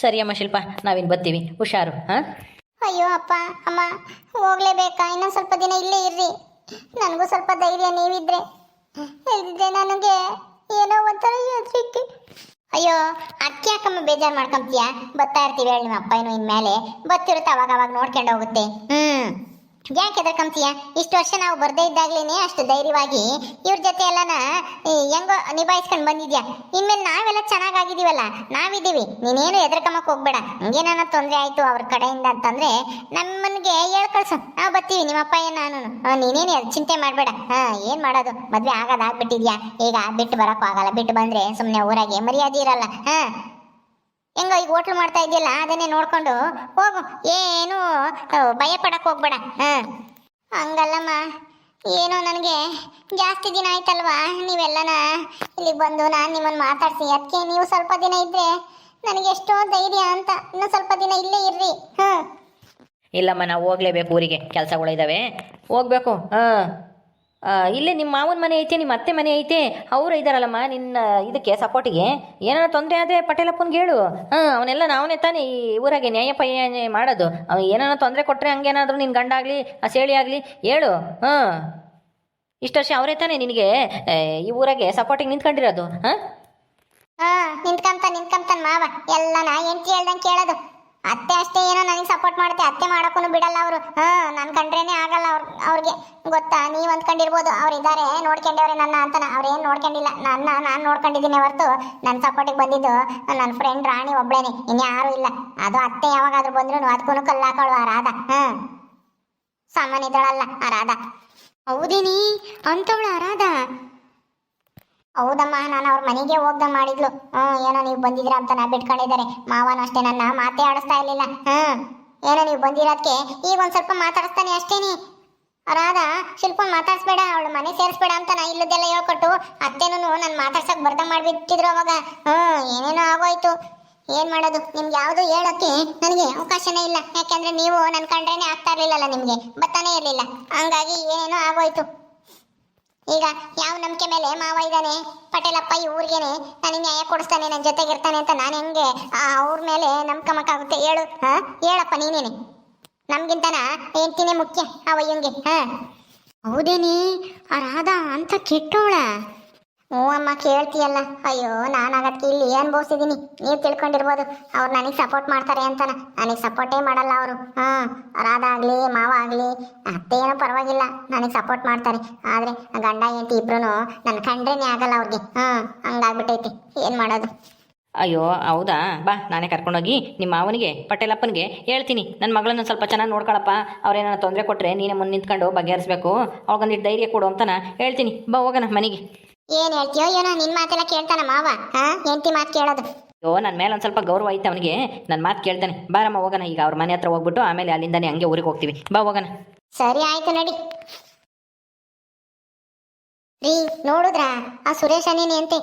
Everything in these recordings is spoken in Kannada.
ಸರಿ ಅಮ್ಮ ಶಿಲ್ಪ ನಾವಿನ್ನು ಬರ್ತೀವಿ. ಹುಷಾರು, ಹಾಂ? ಅಯ್ಯೋ ಅಪ್ಪ, ಅಮ್ಮ, ಹೋಗ್ಲೇಬೇಕಾ? ಇನ್ನೊಂದು ಸ್ವಲ್ಪ ದಿನ ಇಲ್ಲೇ ಇರ್ರಿ. ನನಗೂ ಸ್ವಲ್ಪ ಧೈರ್ಯ ನೀವಿದ್ರೆ. ಇಲ್ದಿದ್ರೆ ನನಗೆ ಏನೋ ಒಂಥರ ಹೆದರಿಕೆ. ಅಯ್ಯೋ ಅದಕ್ಕೆ ಯಾಕಮ್ಮ ಬೇಜಾರು ಮಾಡ್ಕೊಂತೀಯಾ? ಬರ್ತಾ ಇರ್ತೀವಿ ಹೇಳಿ ನಿಮ್ಮ ಏನೋ ಇನ್ಮೇಲೆ. ಬತ್ತಿರುತ್ತೆ ಅವಾಗ ಅವಾಗ ನೋಡ್ಕೊಂಡು ಹೋಗುತ್ತೆ. ಹ್ಮ್. ಯಾಕೆ ಹೆದರ್ಕೊಂತೀಯ? ಇಷ್ಟು ವರ್ಷ ನಾವು ಬರ್ದೇ ಇದ್ದಾಗ್ಲೇನೆ ಅಷ್ಟು ಧೈರ್ಯವಾಗಿ ಇವ್ರ ಜೊತೆ ಎಲ್ಲನ ಹೆಂಗೋ ನಿಭಾಯಿಸ್ಕೊಂಡು ಬಂದಿದ್ಯಾ? ಇನ್ಮೇಲೆ ನಾವೆಲ್ಲ ಚೆನ್ನಾಗಾಗಿದೀವಲ್ಲ, ನಾವಿದ್ದೀವಿ. ನೀನೇನು ಹೆದರ್ಕಮಕ್ ಹೋಗ್ಬೇಡ. ಹಂಗೇನಾನ ತೊಂದರೆ ಆಯ್ತು ಅವ್ರ ಕಡೆಯಿಂದ ಅಂತಂದ್ರೆ ನಮ್ಮನ್ಗೆ ಹೇಳ್ ಕಳ್ಸು. ನಾವು ಬರ್ತೀವಿ ನಿಮ್ಮ ಅಪ್ಪ ಏನ್ ನಾನು ನೀನೇನು ಚಿಂತೆ ಮಾಡಬೇಡ. ಹಾ, ಏನ್ ಮಾಡೋದು? ಮದ್ವೆ ಆಗದ ಆಗ್ಬಿಟ್ಟಿದ್ಯಾ? ಈಗ ಬಿಟ್ಟು ಬರಕ್ಕೂ ಆಗಲ್ಲ ಬಿಟ್ಟು ಬಂದ್ರೆ ಸುಮ್ನೆ ಊರಾಗೆ ಮರ್ಯಾದೆ ಇರಲ್ಲ. ಹಾ. ಹೆಂಗೋ ಈಗ ಹೋಟ್ಲು ಮಾಡ್ತಾ ಇದೆಯಲ್ಲ ಅದನ್ನೇ ನೋಡ್ಕೊಂಡು ಹೋಗು. ಏನು ಭಯ ಹೋಗ್ಬೇಡ. ಹಾ. ಹಂಗಲ್ಲಮ್ಮ, ಏನೋ ನನಗೆ ಜಾಸ್ತಿ ದಿನ ಆಯ್ತಲ್ವಾ? ನೀವೆಲ್ಲನ ಇಲ್ಲಿಗೆ ಬಂದು ನಾನು ನಿಮ್ಮನ್ನು ಮಾತಾಡ್ಸಿ ಅದಕ್ಕೆ ನೀವು ಸ್ವಲ್ಪ ದಿನ ಇದ್ರೆ ನನಗೆ ಎಷ್ಟೋ ಧೈರ್ಯ ಅಂತ. ಇನ್ನು ಸ್ವಲ್ಪ ದಿನ ಇಲ್ಲೇ ಇರ್ರಿ. ಹಾಂ. ಇಲ್ಲಮ್ಮ, ನಾವು ಹೋಗ್ಲೇಬೇಕು ಊರಿಗೆ. ಕೆಲಸಗಳಿದ್ದಾವೆ ಹೋಗ್ಬೇಕು. ಹಾಂ. ಇಲ್ಲೇ ನಿಮ್ಮ ಮಾವನ ಮನೆ ಐತೆ ನಿಮ್ಮ ಅತ್ತೆ ಮನೆ ಐತೆ, ಅವರು ಇದ್ದಾರಲ್ಲಮ್ಮ ನಿನ್ನ ಇದಕ್ಕೆ ಸಪೋರ್ಟಿಗೆ ಏನಾರ ತೊಂದರೆ ಆದರೆ ಪಟೇಲಪ್ಪನಿಗೆ ಹೇಳು ಹಾಂ ಅವನ್ನೆಲ್ಲ ನಾವನೇ ತಾನೇ ಈ ಊರಾಗೆ ನ್ಯಾಯ ಪಯ್ಯ ಮಾಡೋದು. ಅವ್ನು ಏನಾರ ತೊಂದರೆ ಕೊಟ್ಟರೆ ಹಂಗೇನಾದರೂ ನಿನ್ನ ಗಂಡಾಗಲಿ ಆ ಸೇಳಿ ಆಗಲಿ, ಹೇಳು. ಹಾಂ. ಇಷ್ಟು ವರ್ಷ ಅವರೇ ತಾನೇ ನಿನಗೆ ಈ ಊರಾಗೆ ಸಪೋರ್ಟಿಗೆ ನಿಂತ್ಕೊಂಡಿರೋದು. ಹಾಂ? ಹಾಂ, ನಿಂತ್ಕಂತ, ನಿಂತ್ಕೊಂತಾನೆ ಮಾವ. ಎಲ್ಲ ನಾ ಏನು ಹೇಳ್ದಂಗೆ ಕೇಳೋದು. ಅತ್ತೆ ಅಷ್ಟೇ ಏನೋ ನನಗೆ ಸಪೋರ್ಟ್ ಮಾಡುತ್ತೆ. ಅತ್ತೆ ಮಾಡೋಕ್ಕೂ ಬಿಡಲ್ಲ ಅವರು. ಹಾ, ನಾನು ಕಂಡ್ರೇನೆ ಆಗಲ್ಲ ಅವ್ರ, ಅವ್ರಿಗೆ. ಗೊತ್ತಾ? ನೀವ್ ಅಂದ್ಕೊಂಡಿರ್ಬೋದು. ಅವ್ರು ಇದ್ದಾರೆ ನೋಡ್ಕೊಂಡವ್ರೆ ನನ್ನ ಅಂತನ. ಏನು ನೋಡ್ಕೊಂಡಿಲ್ಲ? ನನ್ನ, ನಾನು ನೋಡ್ಕೊಂಡಿದ್ದೀನಿ ಹೊರತು. ನನ್ನ ಸಪೋರ್ಟಿಗೆ ಬಂದಿದ್ದು ನನ್ನ ಫ್ರೆಂಡ್ ರಾಣಿ ಒಬ್ಳೇನೆ. ಇನ್ಯಾರೂ ಇಲ್ಲ. ಅದು ಅತ್ತೆ ಯಾವಾಗಾದ್ರೂ ಬಂದ್ರು ಅದಕ್ಕೂ ಕಲ್ಲು ಹಾಕೊಳ್ಳುವ ರಾಧಾ. ಹಾ. ಸಾಮಾನ್ಯ ಇದ್ದಾಳಲ್ಲ ಆ ರಾಧ. ಹೌದೇನಿ? ಅಂತವಳ ಆ ರಾಧ? ಹೌದಮ್ಮ, ನಾನು ಅವ್ರ ಮನೆಗೆ ಹೋಗ್ದ ಮಾಡಿದ್ಲು. ಹ್ಮ್, ಏನೋ ನೀವು ಬಂದಿದ್ರ ಅಂತ ನಾ ಬಿಟ್ಕೊಂಡಿದ್ದಾರೆ ಮಾವನು ಅಷ್ಟೇ ನನ್ನ ಮಾತೇ ಆಡಿಸ್ತಾ ಇರಲಿಲ್ಲ. ಹ್ಮ್, ಏನೋ ನೀವು ಬಂದಿರೋದಕ್ಕೆ ಈಗ ಒಂದ್ ಸ್ವಲ್ಪ ಮಾತಾಡಿಸ್ತಾನೆ ಅಷ್ಟೇನಿ ರಾಧಾ ಶಿಲ್ಪನ್ ಮಾತಾಡ್ಸ್ಬೇಡ, ಅವಳು ಮನೆ ಸೇರಿಸ್ಬೇಡ ಅಂತ ನಾ ಇಲ್ಲದೆಲ್ಲ ಹೇಳ್ಕೊಟ್ಟು ಅತ್ತೆನೂ ನಾನು ಮಾತಾಡ್ಸಕ್ಕೆ ಬರ್ದ ಮಾಡಿಬಿಟ್ಟಿದ್ರು ಅವಾಗ. ಹ್ಮ್, ಏನೇನೋ ಆಗೋಯ್ತು. ಏನು ಮಾಡೋದು? ನಿಮ್ಗೆ ಯಾವುದು ಹೇಳೋಕ್ಕೆ ನನಗೆ ಅವಕಾಶನೇ ಇಲ್ಲ. ಯಾಕೆಂದ್ರೆ ನೀವು ನನ್ನ ಕಂಡ್ರೇನೆ ಆಗ್ತಾ ಇರಲಿಲ್ಲಲ್ಲ ನಿಮಗೆ. ಬರ್ತಾನೆ ಇರಲಿಲ್ಲ. ಹಂಗಾಗಿ ಏನೇನೋ ಆಗೋಯ್ತು. ಈಗ ಯಾವ ನಂಬಿಕೆ ಮೇಲೆ ಮಾವ ಇದ್ದಾನೆ, ಪಟೇಲಪ್ಪ ಈ ಊರಿಗೇನೆ ನನಗೆ ನ್ಯಾಯ ಕೊಡಿಸ್ತಾನೆ ನನ್ನ ಜೊತೆಗೆ ಇರ್ತಾನೆ ಅಂತ ನಾನು ಹೆಂಗೆ ಆ ಅವ್ರ ಮೇಲೆ ನಂಬ್ಕಮಕ್ಕಾಗುತ್ತೆ ಹೇಳು, ಹಾ? ಹೇಳಪ್ಪ ನೀನೇನೆ. ನಮ್ಗಿಂತನ ಹೆಂಡ್ತಿನೇ ಮುಖ್ಯ, ಆ ವಯ್ಯಂಗೆ, ಹಾ? ಹೌದೇನಿ, ಆ ರಾಧಾ ಅಂತ ಕೆಟ್ಟವಳ. ಹ್ಞೂ ಅಮ್ಮ, ಕೇಳ್ತೀಯಲ್ಲ. ಅಯ್ಯೋ, ನಾನು ಆಗಕ್ಕೆ ಇಲ್ಲಿ ಅನುಭವಿಸಿದ್ದೀನಿ ನೀವು ತಿಳ್ಕೊಂಡಿರ್ಬೋದು. ಅವ್ರು ನನಗೆ ಸಪೋರ್ಟ್ ಮಾಡ್ತಾರೆ ಅಂತಾನೆ. ನನಗೆ ಸಪೋರ್ಟೇ ಮಾಡಲ್ಲ ಅವರು. ಹಾಂ ರಾಧಾಗಲಿ ಮಾವ ಆಗಲಿ ಅತ್ತೆ ಏನೋ ಪರವಾಗಿಲ್ಲ. ನನಗೆ ಸಪೋರ್ಟ್ ಮಾಡ್ತಾರೆ. ಆದರೆ ಗಂಡ ಹೆಂಡತಿ ಇಬ್ರು ನನ್ನ ಕಂಡ್ರೇನೆ ಆಗಲ್ಲ ಅವ್ರಿಗೆ. ಹಾಂ ಹಂಗಾಗ್ಬಿಟ್ಟೈತಿ. ಏನು ಮಾಡೋದು? ಅಯ್ಯೋ, ಹೌದಾ? ಬಾ, ನಾನೇ ಕರ್ಕೊಂಡೋಗಿ ನಿಮ್ಮ ಮಾವನಿಗೆ, ಪಟೇಲಪ್ಪನಿಗೆ ಹೇಳ್ತೀನಿ. ನನ್ನ ಮಗಳನ್ನ ಸ್ವಲ್ಪ ಚೆನ್ನಾಗಿ ನೋಡ್ಕೊಳಪ್ಪ. ಅವ್ರೇನಾರ ತೊಂದರೆ ಕೊಟ್ಟರೆ ನೀನೇ ಮುಂದೆ ನಿಂತ್ಕೊಂಡು ಬಗೆಹರಿಸ್ಬೇಕು. ಅವಾಗೊಂದು ಧೈರ್ಯ ಕೊಡು ಅಂತ ಹೇಳ್ತೀನಿ. ಬಾ, ಹೋಗೋಣ ಮನೆಗೆ. ಏನು ಹೇಳ್ತೀಯೋ ಏನೋ ನಿನ್ ಮಾತೆಲ್ಲ ಕೇಳ್ತಾನ ಮಾವ ಹಾ? ಹೆಂಡತಿ ಮಾತು ಕೇಳೋದು. ಓ ನನ್ನ ಮೇಲೆ ಒಂದು ಸ್ವಲ್ಪ ಗೌರವ ಐತೆ ಅವನಿಗೆ. ನನ್ನ ಮಾತು ಕೇಳ್ತಾನೆ. ಬಾರಮ್ಮ ಹೋಗೋಣ. ಈಗ ಅವ್ರ ಮನೆ ಹತ್ರ ಹೋಗ್ಬಿಟ್ಟು ಆಮೇಲೆ ಅಲ್ಲಿಂದಾನೆ ಹಂಗೆ ಊರಿಗೆ ಹೋಗ್ತೀವಿ. ಬಾ ಹೋಗೋಣ. ಸರಿ ಆಯ್ತು ನಡಿ. ರೀ ನೋಡುದ್ರ? ಆ ಸುರೇಶ ಅಂತೆ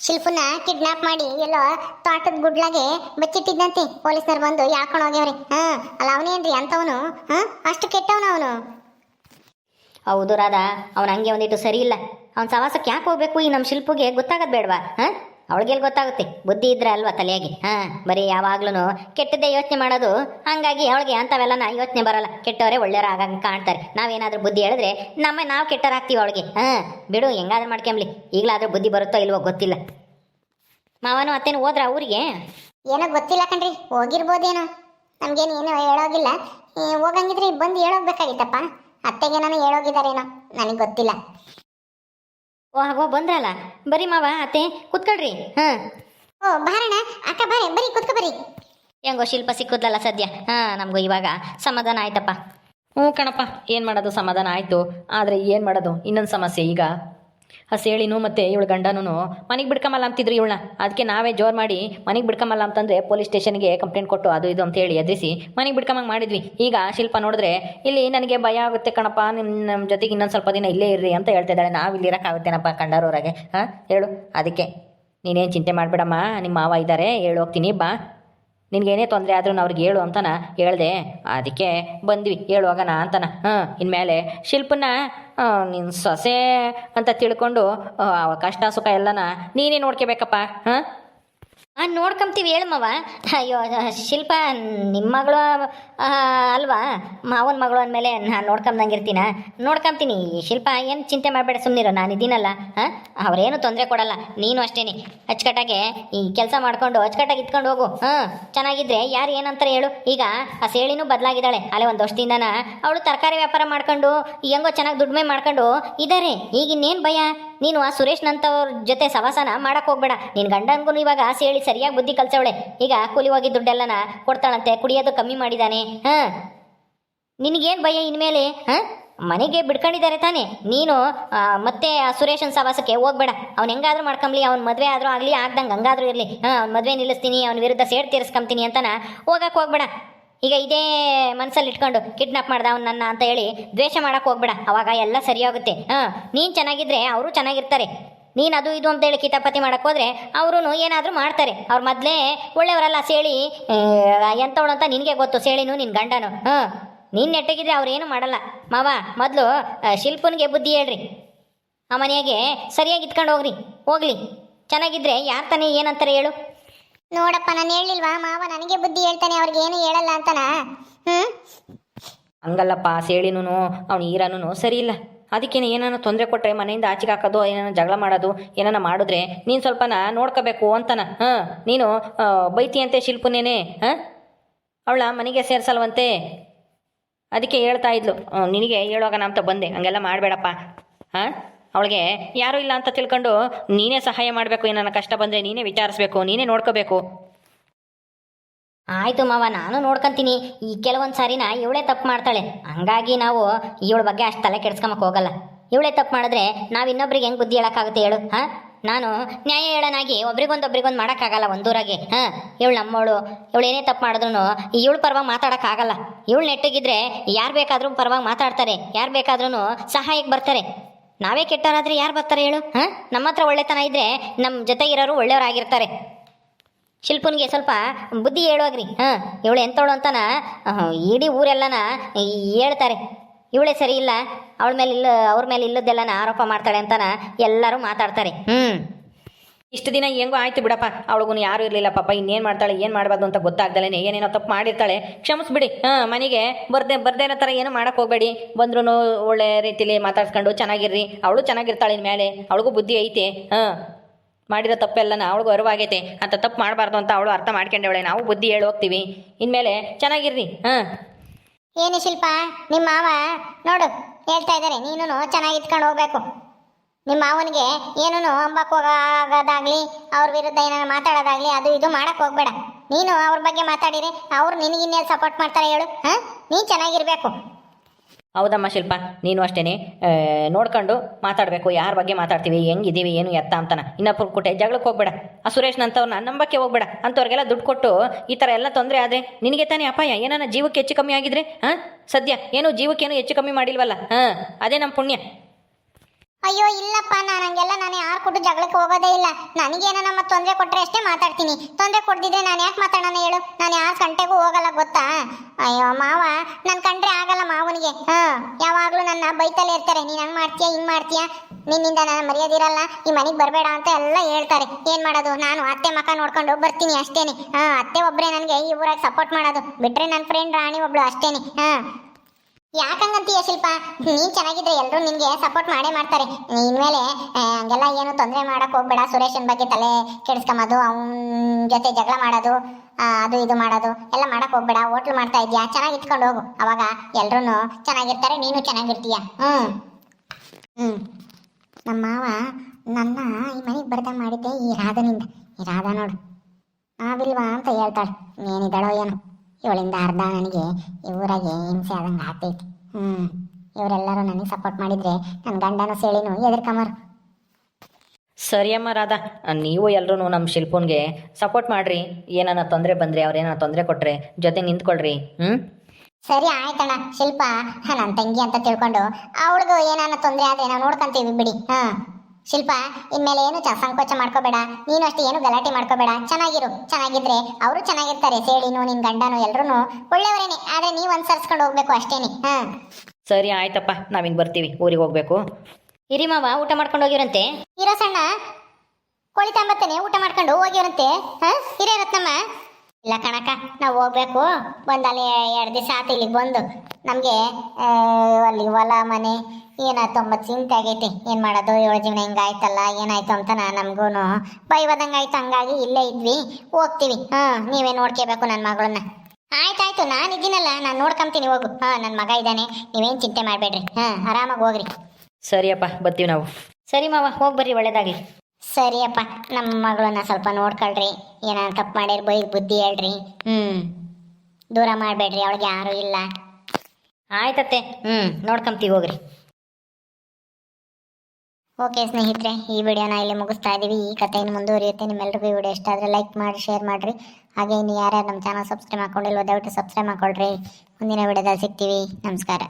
ಶಿಲ್ಪನ ಕಿಡ್ನಾಪ್ ಮಾಡಿ ಎಲ್ಲೋ ತೋಟದ ಗುಡ್ಲಾಗೆ ಬಚ್ಚಿಟ್ಟಿದ್ದಂತೆ ಪೊಲೀಸರು ಬಂದು ಯಾಕೊಂಡು ಹೋಗ್ಯವ್ರಿ? ಹಾ? ಅಲ್ಲ ಅವನೇನ್ರಿ ಅಂತವನು? ಹಾ? ಅಷ್ಟು ಕೆಟ್ಟವನು ಅವನು? ಹೌದು ರಾಧಾ. ಅವನ ಹಂಗೆ ಒಂದಿಟ್ಟು ಸರಿ ಇಲ್ಲ. ಅವನ ಸವಾಸಕ್ಕೆ ಯಾಕೆ ಹೋಗ್ಬೇಕು ಈ ನಮ್ಮ ಶಿಲ್ಪಿಗೆ ಗೊತ್ತಾಗದ್ ಬೇಡವಾ, ಹಾಂ? ಅವಳಿಗೆಲ್ಲಿ ಗೊತ್ತಾಗುತ್ತೆ? ಬುದ್ಧಿ ಇದ್ರೆ ಅಲ್ವಾ ತಲೆಯಾಗಿ? ಹಾಂ, ಬರೀ ಯಾವಾಗ್ಲೂ ಕೆಟ್ಟದ್ದೇ ಯೋಚನೆ ಮಾಡೋದು, ಹಂಗಾಗಿ ಅವಳಿಗೆ ಅಂಥವೆಲ್ಲ ಯೋಚನೆ ಬರಲ್ಲ. ಕೆಟ್ಟವರೇ ಒಳ್ಳೆಯವ್ರು ಆಗಂಗೆ ಕಾಣ್ತಾರೆ. ನಾವೇನಾದರೂ ಬುದ್ಧಿ ಹೇಳಿದ್ರೆ ನಮ್ಮ ನಾವು ಕೆಟ್ಟರಾಗ್ತೀವಿ ಅವಳಿಗೆ. ಹಾಂ, ಬಿಡು, ಹೆಂಗಾದ್ರೂ ಮಾಡ್ಕೊಂಬ್ಲಿ. ಈಗಲಾದ್ರೂ ಬುದ್ಧಿ ಬರುತ್ತೋ ಇಲ್ವೋ ಗೊತ್ತಿಲ್ಲ. ಮಾವನು ಅತ್ತೇನು ಹೋದ್ರ ಊರಿಗೆ? ಏನೋ ಗೊತ್ತಿಲ್ಲ ಕಣ್ರಿ, ಹೋಗಿರ್ಬೋದೇನೋ. ನಮ್ಗೇನು ಏನೋ ಹೇಳೋಗಿಲ್ಲ. ಹೋಗಂಗಿದ್ರೆ ಬಂದು ಹೇಳೋಗ್ಬೇಕಾಗಿತ್ತಪ್ಪ. ಅತ್ತೆಗೆ ನಾನು ಹೇಳೋಗಿದ್ದಾರೇನೋ, ನನಗೆ ಗೊತ್ತಿಲ್ಲ. ಓ ಹಾಗೋ ಬಂದ್ರಲ್ಲ. ಬರಿ ಮಾವ ಅತ್ತೆ ಕುತ್ಕೊಳ್ರಿ. ಹಾಂ. ಓ ಬಾರಣ ಅಕ್ಕ ಬಾರೆ ಬರಿ ಕುತ್ಕೊ ಬರಿ ಹೆಂಗೋ ಶಿಲ್ಪ ಸಿಕ್ಕುದಲ್ಲ ಸದ್ಯ. ಹಾಂ ನಮಗೂ ಇವಾಗ ಸಮಾಧಾನ ಆಯ್ತಪ್ಪ. ಹ್ಞೂ ಕಣಪ್ಪ ಏನು ಮಾಡೋದು ಸಮಾಧಾನ ಆಯಿತು. ಆದರೆ ಏನು ಮಾಡೋದು? ಇನ್ನೊಂದು ಸಮಸ್ಯೆ ಈಗ. ಆ ಸೇಳಿನೂ ಮತ್ತು ಇವಳು ಗಂಡನೂ ಮನೆಗೆ ಬಿಡ್ಕಮಲ್ಲ ಅಂತಿದ್ರು ಇವಳನ್ನ ಅದಕ್ಕೆ ನಾವೇ ಜೋರು ಮಾಡಿ ಮನೆಗೆ ಬಿಡ್ಕಮಲ್ಲ ಅಂತಂದರೆ ಪೊಲೀಸ್ ಸ್ಟೇಷನ್ಗೆ ಕಂಪ್ಲೇಂಟ್ ಕೊಟ್ಟು ಅದು ಇದು ಅಂತ ಹೇಳಿ ಎದುರಿಸಿ ಮನೆಗೆ ಬಿಡ್ಕಮಂಗೆ ಮಾಡಿದ್ವಿ. ಈಗ ಶಿಲ್ಪ ನೋಡಿದ್ರೆ ಇಲ್ಲಿ ನನಗೆ ಭಯ ಆಗುತ್ತೆ ಕಣಪ್ಪ ನಿಮ್ಮ ನಮ್ಮ ಜೊತೆಗೆ ಇನ್ನೊಂದು ಸ್ವಲ್ಪ ದಿನ ಇಲ್ಲೇ ಇರ್ರಿ ಅಂತ ಹೇಳ್ತಾ ಇದ್ದಾಳೆ ನಾವು ಇಲ್ಲಿ ಇರೋಕ್ಕಾಗುತ್ತೇನಪ್ಪ ಕಂಡಾರೋರಾಗೆ ಹಾಂ? ಹೇಳು. ಅದಕ್ಕೆ, ನೀನೇನು ಚಿಂತೆ ಮಾಡಬೇಡಮ್ಮ ನಿಮ್ಮ ಮಾವ ಇದ್ದಾರೆ ಹೇಳು ಹೋಗ್ತೀನಿ, ಬಾ. ನಿನಗೇನೇ ತೊಂದರೆ ಆದ್ರೂ ಅವ್ರಿಗೆ ಹೇಳು ಅಂತನ ಹೇಳ್ದೆ. ಅದಕ್ಕೆ ಬಂದ್ವಿ, ಹೇಳು ಹೋಗೋಣ ಅಂತನ. ಹಾಂ, ಇನ್ಮೇಲೆ ಶಿಲ್ಪನ ನಿನ್ನ ಸೊಸೆ ಅಂತ ತಿಳ್ಕೊಂಡು ಕಷ್ಟ ಸುಖ ಎಲ್ಲನ ನೀನೇ ನೋಡ್ಕೋಬೇಕಪ್ಪ ಹಾಂ? ಆ ನೋಡ್ಕೊಂತೀವಿ ಹೇಳಮ್ಮವ ಮಾವ ಅಯ್ಯೋ, ಶಿಲ್ಪ ನಿಮ್ಮ ಮಗಳು ಅಲ್ವಾ? ಮಾವನ ಮಗಳು ಅಂದಮೇಲೆ ನಾನು ನೋಡ್ಕೊಂಬಂಗಿರ್ತೀನ ನೋಡ್ಕೊಂತೀನಿ ಶಿಲ್ಪ, ಏನು ಚಿಂತೆ ಮಾಡಬೇಡ ಸುಮ್ಮನಿರು ನಾನು ಇದ್ದೀನಲ್ಲ ಹಾಂ ಅವರೇನು ತೊಂದರೆ ಕೊಡಲ್ಲ. ನೀನು ಅಷ್ಟೇ ಅಚ್ಚುಕಟ್ಟಾಗೆ ಈ ಕೆಲಸ ಮಾಡಿಕೊಂಡು ಅಚ್ಚುಕಟ್ಟಾಗಿ ಇತ್ಕೊಂಡು ಹೋಗು. ಹಾಂ ಚೆನ್ನಾಗಿದ್ರೆ ಯಾರು ಏನಂತಾರೆ ಹೇಳು. ಈಗ ಆ ಸೇಳಿನೂ ಬದಲಾಗಿದ್ದಾಳೆ. ಅಲ್ಲೇ ಒಂದು ವರ್ಷದಿಂದನ ಅವಳು ತರಕಾರಿ ವ್ಯಾಪಾರ ಮಾಡ್ಕೊಂಡು, ಹೆಂಗೋ ಚೆನ್ನಾಗಿ ದುಡಿಮೆ ಮಾಡ್ಕೊಂಡು ಇದ್ದಾರೆ ಈಗ ಇನ್ನೇನು ಭಯ? ನೀನು ಆ ಸುರೇಶ್ನಂಥವ್ರ ಜೊತೆ ಸವಾಸನ ಮಾಡಕ್ ಹೋಗ್ಬೇಡ. ನಿನ್ನ ಗಂಡನ್ಗೂ ಇವಾಗ ಆಸೆ ಹೇಳಿ ಸರಿಯಾಗಿ ಬುದ್ಧಿ ಕಲ್ಸವಳೆ. ಈಗ ಕೂಲಿ ಹೋಗಿ ದುಡ್ಡೆಲ್ಲನ ಕೊಡ್ತಾಳಂತೆ, ಕುಡಿಯೋದು ಕಮ್ಮಿ ಮಾಡಿದಾನೆ. ಹಾಂ? ನಿನಗೇನು ಭಯ ಇನ್ಮೇಲೆ? ಹಾಂ? ಮನೆಗೆ ಬಿಡ್ಕೊಂಡಿದ್ದಾರೆ ತಾನೇ. ನೀನು ಮತ್ತೆ ಆ ಸುರೇಶನ್ ಸವಾಸಕ್ಕೆ ಹೋಗ್ಬೇಡ. ಅವ್ನು ಹೆಂಗಾದ್ರೂ ಮಾಡ್ಕೊಂಬ್ಲಿ, ಅವ್ನ ಮದುವೆ ಆದರೂ ಆಗಲಿ, ಆಗ್ದಂಗೆ ಹಂಗಾದ್ರೂ ಇರಲಿ. ಹಾಂ, ಅವ್ನ ಮದುವೆ ನಿಲ್ಲಿಸ್ತೀನಿ, ಅವ್ನ ವಿರುದ್ಧ ಸೇಡ್ ತೀರಿಸ್ಕೊಂತೀನಿ ಅಂತನ ಹೋಗಕ್ಕೆ ಹೋಗ್ಬೇಡ. ಈಗ ಇದೇ ಮನಸ್ಸಲ್ಲಿ ಇಟ್ಕೊಂಡು ಕಿಡ್ನಾಪ್ ಮಾಡ್ದ ಅವ್ನು ನನ್ನ ಅಂತ ಹೇಳಿ ದ್ವೇಷ ಮಾಡಕ್ಕೆ ಹೋಗ್ಬೇಡ. ಅವಾಗ ಎಲ್ಲ ಸರಿಯಾಗುತ್ತೆ. ಹಾಂ, ನೀನು ಚೆನ್ನಾಗಿದ್ರೆ ಅವರು ಚೆನ್ನಾಗಿರ್ತಾರೆ. ನೀನು ಅದು ಇದು ಅಂತೇಳಿ ಕಿತಾಪತಿ ಮಾಡಕ್ಕೆ ಹೋದ್ರೆ ಅವರು ಏನಾದರೂ ಮಾಡ್ತಾರೆ. ಅವ್ರು ಮೊದಲೇ ಒಳ್ಳೆಯವರಲ್ಲ ಸೇಳಿ ಎಂಥವಳು ಅಂತ ನಿನಗೆ ಗೊತ್ತು. ಸೇಳಿನು ನಿನ್ನ ಗಂಡನು. ಹಾಂ, ನೀನು ನೆಟ್ಟಗಿದ್ರೆ ಅವ್ರೇನು ಮಾಡಲ್ಲ. ಮಾವ, ಮೊದಲು ಶಿಲ್ಪನ್ಗೆ ಬುದ್ಧಿ ಹೇಳ್ರಿ. ಆ ಮನೆಯಾಗೆ ಸರಿಯಾಗಿ ಇತ್ಕೊಂಡು ಹೋಗ್ರಿ. ಹೋಗ್ಲಿ. ಚೆನ್ನಾಗಿದ್ರೆ ಯಾರು ತಾನೇ ಏನಂತಾರೆ ಹೇಳು. ನೋಡಪ್ಪ, ನಾನು ಹೇಳಿಲ್ವಾ ಮಾವ ನನಗೆ ಬುದ್ಧಿ ಹೇಳ್ತಾನೆ, ಅವ್ರಿಗೆ ಏನು ಹೇಳಲ್ಲ ಅಂತನಾ? ಹ್ಮ್? ಹಂಗಲ್ಲಪ್ಪ ಸೇಳಿನೂ ಅವ್ನು ಈರನೂ ಸರಿ ಇಲ್ಲ ಅದಕ್ಕೇನು ಏನಾನ ತೊಂದರೆ ಕೊಟ್ಟರೆ ಮನೆಯಿಂದ ಆಚೆಗೆ ಹಾಕೋದು, ಏನಾನ ಜಗಳ ಮಾಡೋದು, ಏನಾನ ಮಾಡಿದ್ರೆ ನೀನು ಸ್ವಲ್ಪನ ನೋಡ್ಕೋಬೇಕು ಅಂತನ? ಹಾಂ, ನೀನು ಬೈತಿ ಬೈತಿಯಂತೆ ಶಿಲ್ಪನೇನೆ, ಹಾಂ? ಅವಳ ಮನೆಗೆ ಸೇರಿಸಲ್ವಂತೆ? ಅದಕ್ಕೆ ಹೇಳ್ತಾ ಇದ್ಲು. ನಿನಗೆ ಹೇಳೋಗಣ ಅಂತ ಬಂದೆ. ಹಂಗೆಲ್ಲ ಮಾಡಬೇಡಪ್ಪ. ಹಾಂ? ಅವಳಿಗೆ, ಯಾರೂ ಇಲ್ಲ ಅಂತ ತಿಳ್ಕೊಂಡು ನೀನೇ ಸಹಾಯ ಮಾಡಬೇಕು, ಏನಾನ ಕಷ್ಟ ಬಂದರೆ ನೀನೇ ವಿಚಾರಿಸ್ಬೇಕು, ನೀನೇ ನೋಡ್ಕೋಬೇಕು. ಆಯ್ತು ಮಾವ, ನಾನು ನೋಡ್ಕೊಂತೀನಿ. ಈ ಕೆಲವೊಂದು ಸಾರಿನ ಇವಳೇ ತಪ್ಪು ಮಾಡ್ತಾಳೆ. ಹಂಗಾಗಿ ನಾವು ಇವಳ ಬಗ್ಗೆ ಅಷ್ಟು ತಲೆ ಕೆಡ್ಸ್ಕೊಂಬಕ್ ಹೋಗಲ್ಲ. ಇವಳೇ ತಪ್ಪು ಮಾಡಿದ್ರೆ ನಾವು ಇನ್ನೊಬ್ರಿಗೆ ಹೆಂಗ್ ಬುದ್ಧಿ ಹೇಳೋಕ್ಕಾಗುತ್ತೆ ಹೇಳು, ಹಾಂ? ನಾನು ನ್ಯಾಯ ಹೇಳನಾಗಿ ಒಬ್ರಿಗೊಂದು ಒಬ್ರಿಗೊಂದು ಮಾಡೋಕ್ಕಾಗಲ್ಲ ಒಂದೂರಾಗಿ, ಹಾಂ? ಇವಳು ನಮ್ಮವಳು, ಇವಳು ಏನೇ ತಪ್ಪು ಮಾಡಿದ್ರು ಇವಳು ಪರವಾಗಿ ಮಾತಾಡೋಕ್ಕಾಗಲ್ಲ. ಇವಳು ನೆಟ್ಟಗಿದ್ರೆ ಯಾರು ಬೇಕಾದರೂ ಪರವಾಗಿ ಮಾತಾಡ್ತಾರೆ, ಯಾರು ಬೇಕಾದ್ರೂ ಸಹಾಯಕ್ಕೆ ಬರ್ತಾರೆ. ನಾವೇ ಕೆಟ್ಟವರಾದ್ರೆ ಯಾರು ಬರ್ತಾರೆ ಹೇಳು, ಹಾಂ? ನಮ್ಮ ಹತ್ರ ಒಳ್ಳೆತನ ಇದ್ರೆ ನಮ್ಮ ಜೊತೆ ಇರೋರು ಒಳ್ಳೆಯವರಾಗಿರ್ತಾರೆ. ಶಿಲ್ಪನಿಗೆ ಸ್ವಲ್ಪ ಬುದ್ಧಿ ಹೇಳುವಾಗ್ರಿ ಹಾಂ? ಇವಳು ಎಂತವಳು ಅಂತನ ಇಡೀ ಊರೆಲ್ಲನ ಹೇಳ್ತಾರೆ. ಇವಳೇ ಸರಿ ಇಲ್ಲ, ಅವಳ ಮೇಲೆ ಇಲ್ಲ ಅವ್ರ ಮೇಲೆ ಇಲ್ಲದೆಲ್ಲನ ಆರೋಪ ಮಾಡ್ತಾಳೆ ಅಂತನ ಎಲ್ಲರೂ ಮಾತಾಡ್ತಾರೆ. ಹ್ಞೂ ಇಷ್ಟು ದಿನ ಹೆಂಗೋ ಆಯ್ತು ಬಿಡಪ್ಪ. ಅವಳಗೂ ಯಾರು ಇರಲಿಲ್ಲ ಪಾಪ. ಇನ್ನೇನು ಮಾಡ್ತಾಳೆ, ಏನು ಮಾಡಬಾರ್ದು ಅಂತ ಗೊತ್ತಾಗ್ದಲೇ ಏನೇನೋ ತಪ್ಪು ಮಾಡಿರ್ತಾಳೆ. ಕ್ಷಮಿಸ್ಬಿಡಿ. ಹಾಂ, ಮನೆಗೆ ಬರ್ದೆ, ಬರ್ದೇ ಇರೋ ಥರ ಏನು ಮಾಡೋಕೆ ಹೋಗಬೇಡಿ. ಬಂದ್ರೂ ಒಳ್ಳೆ ರೀತಿಲಿ ಮಾತಾಡ್ಸ್ಕೊಂಡು ಚೆನ್ನಾಗಿರ್ರಿ. ಅವಳು ಚೆನ್ನಾಗಿರ್ತಾಳೆ ಇನ್ಮೇಲೆ. ಅವಳಿಗೂ ಬುದ್ಧಿ ಐತೆ. ಹಾಂ, ಮಾಡಿರೋ ತಪ್ಪೆಲ್ಲ ಅವಳಿಗೂ ಅರಿವಾಗೈತೆ. ಅಂತ ತಪ್ಪು ಮಾಡಬಾರ್ದು ಅಂತ ಅವಳು ಅರ್ಥ ಮಾಡ್ಕೊಂಡವಳೆ. ನಾವು ಬುದ್ಧಿ ಹೇಳಿ ಹೋಗ್ತೀವಿ. ಇನ್ಮೇಲೆ ಚೆನ್ನಾಗಿರ್ರಿ. ಹಾಂ. ಏನು ಶಿಲ್ಪ, ನಿಮ್ಮ ಮಾವ ನೋಡು, ಹೇಳ್ತಾ ಇದ್ದಾರೆ ನೀನು ಚೆನ್ನಾಗಿ ಇಟ್ಕೊಂಡು ಹೋಗ್ಬೇಕು. ನಿಮ್ಮ ಮಾವನಿಗೆ ಏನೂ ಅಂಬಕ್ ಹೋಗೋದಾಗ್ಲಿ ಅವ್ರ ವಿರುದ್ಧ ಏನಾರು ಮಾತಾಡೋದಾಗ್ಲಿ, ಅದು ಇದು ಮಾಡಕ್ ಹೋಗ್ಬೇಡ. ನೀನು ಅವ್ರ ಬಗ್ಗೆ ಮಾತಾಡಿರಿ, ಅವ್ರು ನಿನಗಿನ್ನೇನು ಸಪೋರ್ಟ್ ಮಾಡ್ತಾರೆ ಹೇಳು, ಹಾ? ನೀನು ಚೆನ್ನಾಗಿರ್ಬೇಕು. ಹೌದಮ್ಮ ಶಿಲ್ಪ, ನೀನು ಅಷ್ಟೇನೆ ನೋಡ್ಕೊಂಡು ಮಾತಾಡಬೇಕು, ಯಾರ ಬಗ್ಗೆ ಮಾತಾಡ್ತೀವಿ, ಹೆಂಗಿದ್ದೀವಿ, ಏನು ಎತ್ತ ಅಂತನ. ಇನ್ನೊಬ್ಬರು ಕೊಟ್ಟೆ ಜಗಳಕ್ಕೆ ಹೋಗ್ಬೇಡ. ಆ ಸುರೇಶ್ ಸುರೇಶ್ನಂತವ್ರನ್ನ ನಂಬಕ್ಕೆ ಹೋಗ್ಬೇಡ. ಅಂಥವ್ರಿಗೆಲ್ಲ ದುಡ್ಡು ಕೊಟ್ಟು ಈ ಥರ ಎಲ್ಲ ತೊಂದರೆ ಆದರೆ ನಿನಗೆ ತಾನೇ ಅಪಾಯ? ಏನಾನ ಜೀವಕ್ಕೆ ಹೆಚ್ಚು ಕಮ್ಮಿ ಆಗಿದ್ರೆ, ಹಾಂ? ಸದ್ಯ ಏನು ಜೀವಕ್ಕೇನು ಹೆಚ್ಚು ಕಮ್ಮಿ ಮಾಡಿಲ್ವಲ್ಲ, ಹಾಂ? ಅದೇ ನಮ್ಮ ಪುಣ್ಯ. ಅಯ್ಯೋ, ಇಲ್ಲಪ್ಪ, ನಾನು ಹಂಗೆಲ್ಲ ನಾನು ಯಾರು ಕೊಟ್ಟು ಜಗಳಕ್ಕೆ ಹೋಗೋದೇ ಇಲ್ಲ. ನನಗೇನೋ ನಮ್ಮ ತೊಂದರೆ ಕೊಟ್ಟರೆ ಅಷ್ಟೇ ಮಾತಾಡ್ತೀನಿ. ತೊಂದರೆ ಕೊಡ್ದಿದ್ರೆ ನಾನು ಯಾಕೆ ಮಾತಾಡೋಣ ಹೇಳು? ನಾನು ಯಾರ ಕಂಟೆಗೂ ಹೋಗಲ್ಲ, ಗೊತ್ತಾ? ಅಯ್ಯೋ, ಮಾವ ನನ್ನ ಕಂಡ್ರೆ ಆಗಲ್ಲ ಮಾವನಿಗೆ. ಹಾಂ, ಯಾವಾಗಲೂ ನನ್ನ ಬೈತಲೇ ಇರ್ತಾರೆ. ನೀನು ಹಂಗೆ ಮಾಡ್ತೀಯ, ಹಿಂಗೆ ಮಾಡ್ತೀಯ? ನಿನ್ನಿಂದ ನಾನು ಮರ್ಯಾದಿರಲ್ಲ, ಈ ಮನೆಗೆ ಬರಬೇಡ ಅಂತ ಎಲ್ಲ ಹೇಳ್ತಾರೆ. ಏನು ಮಾಡೋದು? ನಾನು ಅತ್ತೆ ಮಕ್ಕ ನೋಡ್ಕೊಂಡು ಬರ್ತೀನಿ ಅಷ್ಟೇನೆ. ಹಾಂ, ಅತ್ತೆ ಒಬ್ಬರೇ ನನಗೆ ಈ ಊರಾಗ ಸಪೋರ್ಟ್ ಮಾಡೋದು. ಬಿಟ್ರೆ ನನ್ನ ಫ್ರೆಂಡ್ ರಾಣಿ ಒಬ್ಳು ಅಷ್ಟೇನೆ. ಹಾಂ. ಯಾಕಂಗಂತೀಯ ಶಿಲ್ಪ? ನೀನ್ ಚೆನ್ನಾಗಿದ್ರೆ ಎಲ್ಲರೂ ನಿನ್ಗೆ ಸಪೋರ್ಟ್ ಮಾಡೇ ಮಾಡ್ತಾರೆ. ಇನ್ಮೇಲೆ ಮೇಲೆ ಹಂಗೆಲ್ಲ ಏನು ತೊಂದರೆ ಮಾಡಕ್ ಹೋಗ್ಬೇಡ ಸುರೇಶನ್ ಬಗ್ಗೆ ತಲೆ ಕೆಡಿಸ್ಕೊಂಬೋದು ಅವನ ಜೊತೆ ಜಗಳ ಮಾಡೋದು ಅದು ಇದು ಮಾಡೋದು, ಎಲ್ಲ ಮಾಡಕ್ ಹೋಗ್ಬೇಡ, ಹೋಟ್ಲು ಮಾಡ್ತಾ ಇದ್ಯಾ? ಚೆನ್ನಾಗಿ ಇಟ್ಕೊಂಡು ಹೋಗು. ಅವಾಗ ಎಲ್ರೂ ಚೆನ್ನಾಗಿರ್ತಾರೆ, ನೀನು ಚೆನ್ನಾಗಿರ್ತೀಯ. ಹ್ಮ್. ಹ್ಮ್. ನಮ್ಮ ಮಾವ ನನ್ನ ಈ ಮನೆಗೆ ಬರ್ದಂಗೆ ಮಾಡಿದ್ದೆ ಈ ರಾಧನಿಂದ. ಈ ರಾಧ ನೋಡು. ನಾವಿಲ್ವಾ ಅಂತ ಹೇಳ್ತಾಳೆ. ಏನಿದ್ದಾಳೋ ಏನೋ. ಇವಳಿಂದ ಅರ್ಧ ನನಗೆ ಇವರಾಗೆ ಹಿಂಸೆ ಆದಂಗೆ ಆಗ್ತೈತಿ. ಹ್ಞೂ ಇವರೆಲ್ಲರೂ ನನಗೆ ಸಪೋರ್ಟ್ ಮಾಡಿದ್ರೆ ನನ್ನ ಗಂಡನ ಸೇಳಿನು ಸರಿ ಸರಿಯಮ್ಮ ರಾಧಾ ನೀವು ಎಲ್ಲರೂ ನಮ್ಮ ಶಿಲ್ಪನ್ಗೆ ಸಪೋರ್ಟ್ ಮಾಡಿರಿ. ಏನಾನ ತೊಂದರೆ ಬಂದರೆ ಅವ್ರೇನ ತೊಂದರೆ ಕೊಟ್ಟರೆ ಜೊತೆ ನಿಂತ್ಕೊಳ್ರಿ ಹ್ಞೂ ಸರಿ ಆಯ್ತಣ್ಣ ಶಿಲ್ಪ ನನ್ನ ತಂಗಿ ಅಂತ ತಿಳ್ಕೊಂಡು ಅವಳಿಗೂ ಏನಾನ ತೊಂದರೆ ಆದರೆ ನಾವು ನೋಡ್ಕೊಂತೀವಿ ಬಿಡಿ ಹಾ. ಶಿಲ್ಪ ಇನ್ಮೇಲೆ ಏನು ಚ ಸಂಕೋಚ ಮಾಡ್ಕೋಬೇಡ. ನೀನು ಅಷ್ಟೇ ಏನು ಗಲಾಟೆ ಮಾಡ್ಕೋಬೇಡ. ಚೆನ್ನಾಗಿರು. ಚೆನ್ನಾಗಿದ್ರೆ ಅವರು ಚೆನ್ನಾಗಿರ್ತಾರೆ. ಸೇಳಿನು ನಿನ್ ಗಂಡನು ಎಲ್ರು ಒಳ್ಳೆಯವರೇನೆ. ಆದ್ರೆ ನೀವು ಅನುಸರಿಸ್ಕೊಂಡು ಹೋಗ್ಬೇಕು ಅಷ್ಟೇನೆ. ಹಾ. ಸರಿ ಆಯ್ತಪ್ಪ. ನಾವಿಂಗೆ ಬರ್ತೀವಿ. ಊರಿಗೆ ಹೋಗ್ಬೇಕು. ಹಿರಿ ಮಾವ ಊಟ ಮಾಡ್ಕೊಂಡು ಹೋಗಿರಂತೆ ಇರೋ ಸಣ್ಣ ಕೋಳಿ ತಂಬತ್ತೇನೆ ಊಟ ಮಾಡ್ಕೊಂಡು ಹೋಗಿರಂತೆ ಹಾ ಹಿರಿಯರತ್ನಮ್ಮ ಇಲ್ಲ ಕಣಕ ನಾವು ಹೋಗ್ಬೇಕು. ಬಂದು ಅಲ್ಲಿ ಎರಡು ದಿವಸ ಆತು ಇಲ್ಲಿಗೆ ಬಂದು. ನಮಗೆ ಅಲ್ಲಿ ಹೊಲ, ಮನೆ, ಏನಾಯ್ತು ತುಂಬ ಚಿಂತೆ ಆಗೈತಿ. ಏನು ಮಾಡೋದು, ಏಳು ಜೀವನ ಹಿಂಗಾಯ್ತಲ್ಲ ಏನಾಯ್ತು ಅಂತ ನಮಗೂ ಬೈವದಂಗೆ ಆಯ್ತು. ಹಂಗಾಗಿ ಇಲ್ಲೇ ಇದ್ವಿ. ಹೋಗ್ತೀವಿ. ಹಾಂ, ನೀವೇ ನೋಡ್ಕೋಬೇಕು ನನ್ನ ಮಗಳನ್ನ. ಆಯ್ತಾಯ್ತು, ನಾನು ಇದ್ದೀನಲ್ಲ. ನಾನು ನೋಡ್ಕೊಂತೀನಿ, ಹೋಗು. ಹಾಂ ನನ್ನ ಮಗ ಇದ್ದಾನೆ. ನೀವೇನು ಚಿಂತೆ ಮಾಡಬೇಡ್ರಿ. ಹಾಂ, ಆರಾಮಾಗಿ ಹೋಗ್ರಿ. ಸರಿಯಪ್ಪ ಬರ್ತೀವಿ ನಾವು. ಸರಿ ಮಾವ, ಹೋಗಿ ಬರ್ರಿ, ಒಳ್ಳೇದಾಗ್ಲಿ. ಸರಿಯಪ್ಪ ನಮ್ಮ ಮಗಳನ್ನ ಸ್ವಲ್ಪ ನೋಡ್ಕೊಳ್ರಿ. ಏನೋ ತಪ್ಪು ಮಾಡಿರ್ ಬೈ ಬುದ್ಧಿ ಹೇಳ್ರಿ. ಹ್ಮ್. ದೂರ ಮಾಡಬೇಡ್ರಿ ಅವಳಿಗೆ ಯಾರೂ ಇಲ್ಲ. ಆಯ್ತತ್ತೆ ಹ್ಮ್ ನೋಡ್ಕೊಂತೀವಿ ಹೋಗ್ರಿ ಓಕೆ ಸ್ನೇಹಿತರೆ ಈ ವಿಡಿಯೋನ ಇಲ್ಲಿ ಮುಗಿಸ್ತಾ ಇದ್ದೀವಿ ಈ ಕಥೆ ಇನ್ನು ಮುಂದುವರಿಯುತ್ತೆ. ನಿಮ್ಮೆಲ್ರಿಗೂ ಈ ವಿಡಿಯೋ ಇಷ್ಟ ಆದರೆ ಲೈಕ್ ಮಾಡಿ ಶೇರ್ ಮಾಡಿರಿ. ಹಾಗೆ ಇನ್ನು ಯಾರ್ಯಾರು ನಮ್ಮ ಚಾನಲ್ ಸಬ್ಸ್ಕ್ರೈಬ್ ಮಾಡ್ಕೊಂಡಿಲ್ವೋ ದಯವಿಟ್ಟು ಸಬ್ಸ್ಕ್ರೈಬ್ ಮಾಡ್ಕೊಳ್ರಿ. ಮುಂದಿನ ವಿಡಿಯೋದಲ್ಲಿ ಸಿಗ್ತೀವಿ. ನಮಸ್ಕಾರ.